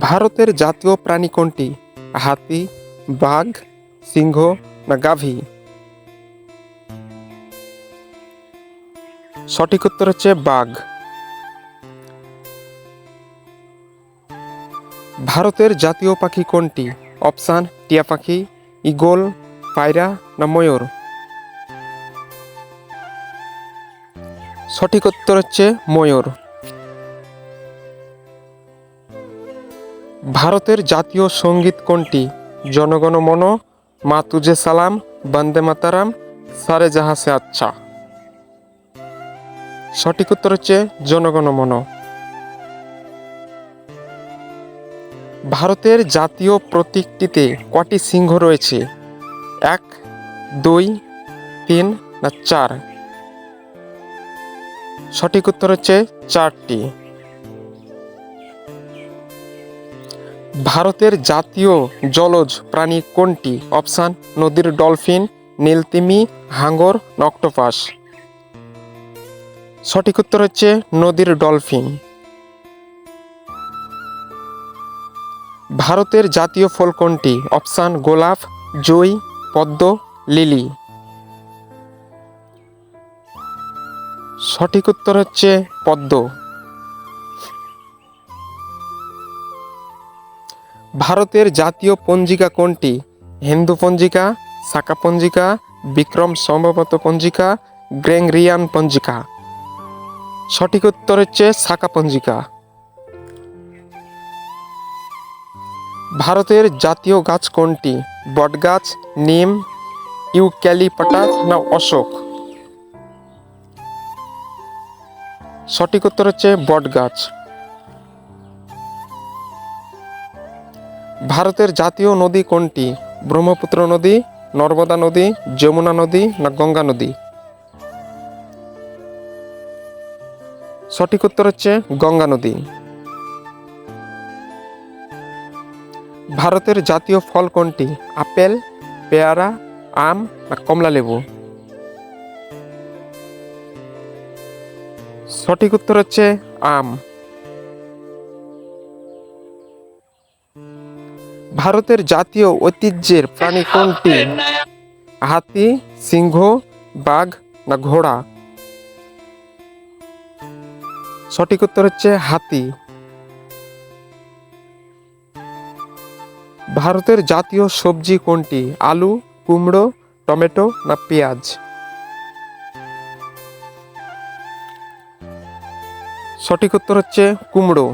ভারতের জাতীয় প্রাণী কোনটি? হাতি, বাঘ, সিংহ না গাভী? সঠিক উত্তর হচ্ছে বাঘ। ভারতের জাতীয় পাখি কোনটি? অপশান, টিয়া পাখি, ইগল, পায়রা না ময়ূর? সঠিক উত্তর হচ্ছে ময়ূর। ভারতের জাতীয় সংগীত কোনটি? জনগণ মন, মা তুজে সালাম, বন্দে মাতারাম, সারে জাহাসে আচ্ছা। সঠিক উত্তর হচ্ছে জনগণ মন। ভারতের জাতীয় প্রতীকটিতে কটি সিংহ রয়েছে? এক, দুই, তিন না চার? সঠিক উত্তর হচ্ছে চারটি। ভারতের জাতীয় জলজ প্রাণী কোনটি? অপশান, নদীর ডলফিন, নীলতিমি, হাঙ্গর, নক্টোপাস। সঠিক উত্তর হচ্ছে নদীর ডলফিন। ভারতের জাতীয় ফল কোনটি? অপশান, গোলাপ, জই, পদ্ম, লিলি। সঠিক উত্তর হচ্ছে পদ্ম। ভারতের জাতীয় পঞ্জিকা কোনটি? হিন্দু পঞ্জিকা শাখা পঞ্জিকা, বিক্রম সম্ভবত পঞ্জিকা, গ্রেংরিয়ান পঞ্জিকা। সঠিক উত্তর হচ্ছে শাখা পঞ্জিকা। ভারতের জাতীয় গাছ কোনটি? বটগাছ, নিম, ইউক্যালিপটাস না অশোক? সঠিক উত্তর হচ্ছে বটগাছ। ভারতের জাতীয় নদী কোনটি? ব্রহ্মপুত্র নদী, নর্মদা নদী, যমুনা নদী না গঙ্গা নদী? সঠিক উত্তর হচ্ছে গঙ্গা নদী। ভারতের জাতীয় ফল কোনটি? আপেল, পেয়ারা, আম না কমলা লেবু? সঠিক উত্তর হচ্ছে আম। ভারতের জাতীয় ঐতিহ্যের প্রাণী কোনটি হাতি, সিংহ, বাঘ না ঘোড়া? সঠিক উত্তর হচ্ছে হাতি। ভারতের জাতীয় সবজি কোনটি? আলু, কুমড়ো, টমেটো না পেঁয়াজ? সঠিক উত্তর হচ্ছে কুমড়ো।